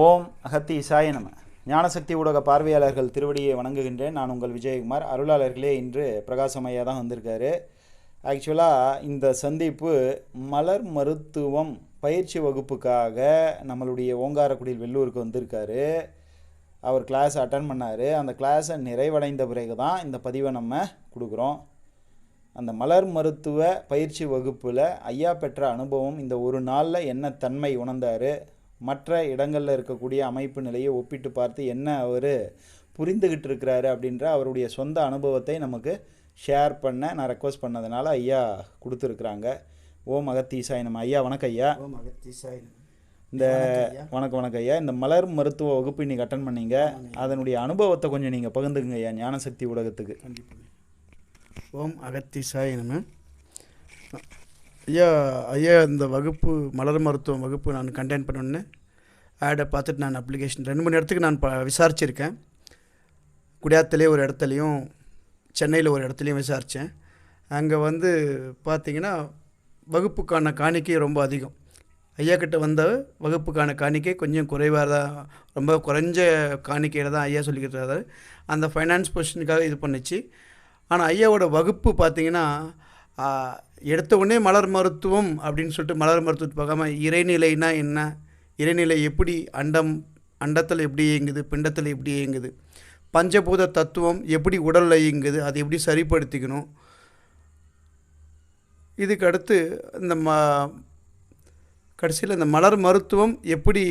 ஓம் அகத்தி இசாய நம. ஞானசக்தி ஊடக பார்வையாளர்கள் திருவடியை வணங்குகின்றேன். நான் உங்கள் விஜயகுமார். அருளாளர்களே இன்று பிரகாசமையா தான் வந்திருக்காரு. ஆக்சுவலாக இந்த சந்திப்பு மலர் மருத்துவம் பயிற்சி வகுப்புக்காக நம்மளுடைய ஓங்காரக்குடியில் வெள்ளூருக்கு வந்திருக்காரு. அவர் கிளாஸ் அட்டன் பண்ணார். அந்த கிளாஸை நிறைவடைந்த பிறகு தான் இந்த பதிவை நம்ம கொடுக்குறோம். அந்த மலர் மருத்துவ பயிற்சி வகுப்பில் ஐயா பெற்ற அனுபவம் இந்த ஒரு நாளில் என்ன தன்மை உணர்ந்தார்? மற்ற இடங்களில் இருக்கக்கூடிய அமைப்பு நிலையை ஒப்பிட்டு பார்த்து என்ன அவர் புரிந்துகிட்டு இருக்கிறாரு அப்படின்ற அவருடைய சொந்த அனுபவத்தை நமக்கு ஷேர் பண்ண நான் ரெக்வஸ்ட் பண்ணதுனால ஐயா கொடுத்துருக்குறாங்க. ஓம் அகத்தீசாய் நம்ம ஐயா வணக்கம் ஐயா. ஓம் அகத்தீசாய். இந்த வணக்கம். வணக்கம் ஐயா. இந்த மலர் மருத்துவ வகுப்பு இன்னைக்கு அட்டன் பண்ணீங்க. அதனுடைய அனுபவத்தை கொஞ்சம் நீங்கள் பகிர்ந்துக்குங்க ஐயா ஞானசக்தி ஊடகத்துக்கு. ஓம் அகத்தீசாய் நம ஐயா ஐயா இந்த வகுப்பு மலர் மருத்துவம் வகுப்பு நான் கண்டெயின் பண்ணோன்னு ஆடை பார்த்துட்டு நான் அப்ளிகேஷன் ரெண்டு மணி இடத்துக்கு நான் ப விசாரிச்சிருக்கேன். குடியாத்திலே ஒரு இடத்துலையும் சென்னையில் ஒரு இடத்துலையும் விசாரித்தேன் அங்கே வந்து பார்த்திங்கன்னா வகுப்புக்கான காணிக்கை ரொம்ப அதிகம். ஐயா கிட்ட வந்த வகுப்புக்கான காணிக்கை கொஞ்சம் குறைவாக தான் ரொம்ப குறைஞ்ச காணிக்கையில் தான் ஐயா சொல்லிக்கிட்டு அந்த ஃபைனான்ஸ் பொசிஷனுக்காக இது பண்ணுச்சு. ஆனால் ஐயாவோட வகுப்பு பார்த்தீங்கன்னா எடுத்த உடனே மலர் மருத்துவம் அப்படின்னு சொல்லிட்டு மலர் மருத்துவத்தை பார்க்காம இறைநிலைனா என்ன? இறைநிலை எப்படி? அண்டம் அண்டத்தில் எப்படி இயங்குது? பிண்டத்தில் எப்படி இயங்குது? பஞ்சபூத தத்துவம் எப்படி உடலில் இயங்குது? அதை எப்படி சரிப்படுத்திக்கணும்? இதுக்கு அடுத்து இந்த ம கடைசியில் இந்த மலர் மருத்துவம் எப்படி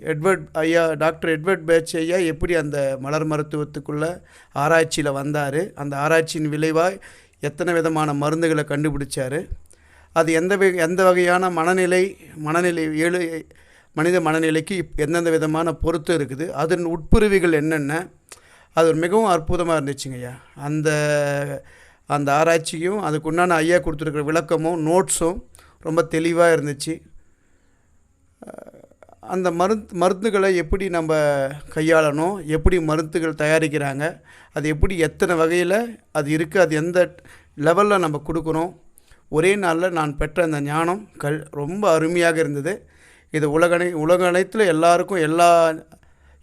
எட்வர்ட் ஐயா டாக்டர் எட்வர்ட் பேட்ச் ஐயா எப்படி அந்த மலர் மருத்துவத்துக்குள்ளே ஆராய்ச்சியில் வந்தார்? அந்த ஆராய்ச்சியின் விளைவாக எத்தனை விதமான மருந்துகளை கண்டுபிடிச்சார்? அது எந்த எந்த வகையான மனநிலை மனநிலை ஏழு மனித மனநிலைக்கு எந்தெந்த விதமான பொருத்தம் இருக்குது அதன் உட்பிரிவுகள் என்னென்ன? அது ஒரு மிகவும் அற்புதமாக இருந்துச்சுங்க ஐயா. அந்த அந்த ஆராய்ச்சியும் அதுக்குண்டான ஐயா கொடுத்துருக்குற விளக்கமும் நோட்ஸும் ரொம்ப தெளிவாக இருந்துச்சு. அந்த மருந்து மருந்துகளை எப்படி நம்ம கையாளணும் எப்படி மருந்துகள் தயாரிக்கிறாங்க அது எப்படி எத்தனை வகையில் அது இருக்குது அது எந்த லெவலில் நம்ம கொடுக்குறோம் ஒரே நாளில் நான் பெற்ற அந்த ஞானம் கல் ரொம்ப அருமையாக இருந்தது. இது உலகனை உலக அனைத்தில் எல்லாருக்கும் எல்லா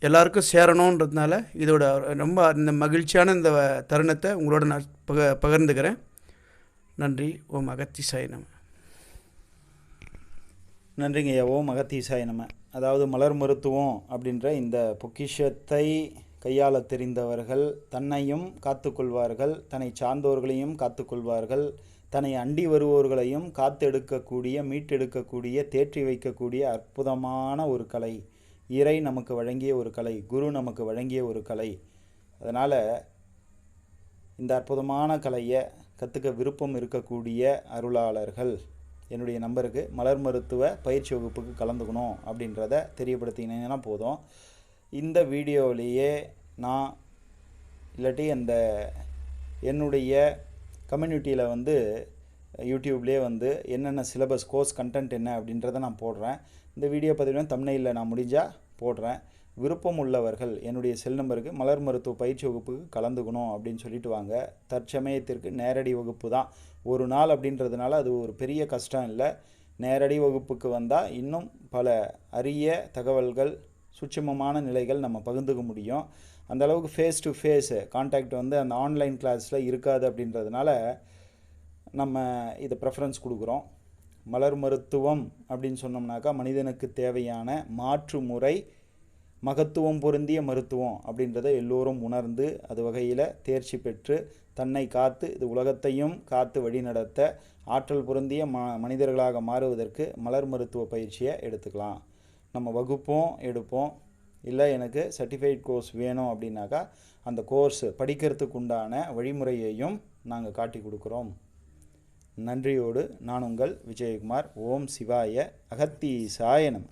எல்லாருக்கும் சேரணுன்றதுனால இதோட ரொம்ப இந்த மகிழ்ச்சியான இந்த தருணத்தை உங்களோட நான் பக பகிர்ந்துக்கிறேன். நன்றி. ஓம் அகத்திசாய் நம. நன்றிங்க ஐயா. ஓம் அகத்தீசாய நம்ம அதாவது மலர் மருத்துவம் அப்படின்ற இந்த பொக்கிஷத்தை கையாள தெரிந்தவர்கள் தன்னையும் காத்துக்கொள்வார்கள் தன்னை சார்ந்தோர்களையும் காத்துக்கொள்வார்கள் தன்னை அண்டி வருவோர்களையும் காத்தெடுக்கக்கூடிய மீட்டெடுக்கக்கூடிய தேற்றி வைக்கக்கூடிய அற்புதமான ஒரு கலை. இறை நமக்கு வழங்கிய ஒரு கலை குரு நமக்கு வழங்கிய ஒரு கலை. அதனால் இந்த அற்புதமான கலையை கற்றுக்க விருப்பம் இருக்கக்கூடிய அருளாளர்கள். என்னுடைய நம்பருக்கு மலர் மருத்துவ பயிற்சி வகுப்புக்கு கலந்துக்கணும் அப்படின்றத தெரியப்படுத்தினீங்கன்னா போதும். இந்த வீடியோவிலேயே நான் இல்லாட்டி அந்த என்னுடைய கம்யூனிட்டியில் வந்து யூடியூப்லேயே வந்து என்னென்ன சிலபஸ் கோர்ஸ் கண்டென்ட் என்ன அப்படின்றத நான் போடுறேன். இந்த வீடியோ பதிவில் தமிழ்நெல்லில் நான் முடிஞ்சால் போடுறேன். விருப்பம் உள்ளவர்கள் என்னுடைய செல் நம்பருக்கு மலர் மருத்துவ பயிற்சி வகுப்புக்கு கலந்துக்கணும் அப்படின்னு சொல்லிட்டு வாங்க. தற்சமயத்திற்கு நேரடி வகுப்பு தான். ஒரு நாள் அப்படின்றதுனால அது ஒரு பெரிய கஷ்டம் இல்லை. நேரடி வகுப்புக்கு வந்தால் இன்னும் பல அரிய தகவல்கள் சுட்சமமான நிலைகள் நம்ம பகிர்ந்துக்க முடியும். அந்த அளவுக்கு ஃபேஸ் டு ஃபேஸ் கான்டாக்ட் வந்து அந்த ஆன்லைன் கிளாஸில் இருக்காது அப்படின்றதுனால நம்ம இதை ப்ரெஃபரன்ஸ் கொடுக்குறோம். மலர் மருத்துவம் அப்படின்னு சொன்னோம்னாக்கா மனிதனுக்கு தேவையான மாற்று முறை மகத்துவம் பொருந்திய மருத்துவம் அப்படின்றத எல்லோரும் உணர்ந்து அது வகையில் தேர்ச்சி பெற்று தன்னை காத்து இது உலகத்தையும் காத்து வழிநடத்த ஆற்றல் பொருந்திய ம மனிதர்களாக மாறுவதற்கு மலர் மருத்துவ பயிற்சியை எடுத்துக்கலாம். நம்ம வகுப்பும் எடுப்போம். இல்லை எனக்கு சர்டிஃபைட் கோர்ஸ் வேணும் அப்படின்னாக்கா அந்த கோர்ஸ் படிக்கிறதுக்கு உண்டான வழிமுறையையும் நாங்கள் காட்டி கொடுக்குறோம். நன்றியோடு நான் உங்கள் விஜயகுமார். ஓம் சிவாய அகத்தீசாய நம.